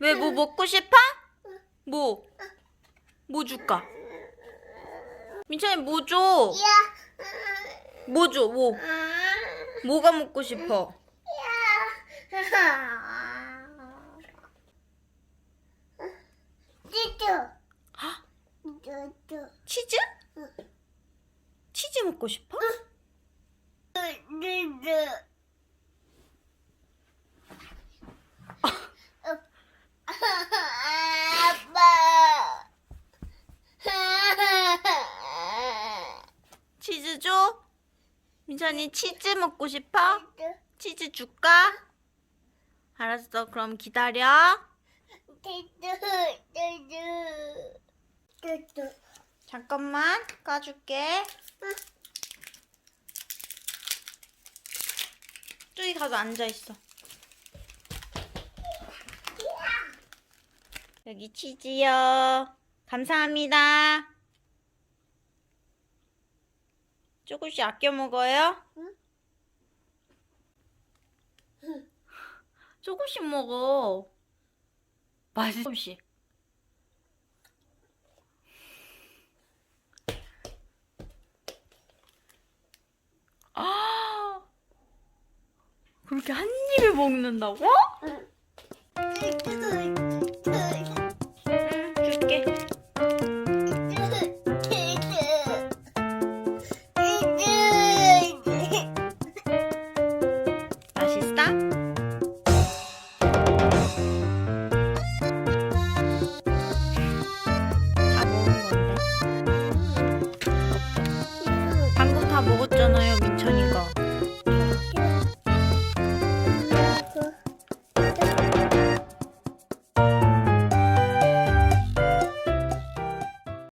왜 뭐 먹고 싶어? 뭐? 뭐 줄까? 민찬이 뭐 줘? 뭐 줘? 뭐? 뭐가 먹고 싶어? 헉, 치즈? 치즈 먹고 싶어? 치즈 줘? 민찬이 치즈 먹고 싶어? 치즈 줄까? 알았어. 그럼 기다려. 잠깐만 까줄게. 저기 가서 앉아 있어. 여기 치즈요. 감사합니다. 조금씩 아껴 먹어요. 조금씩 먹어. 맛있어. 조금씩. 아, 그렇게 한 입에 먹는다고? 뜯어 먹었잖아요.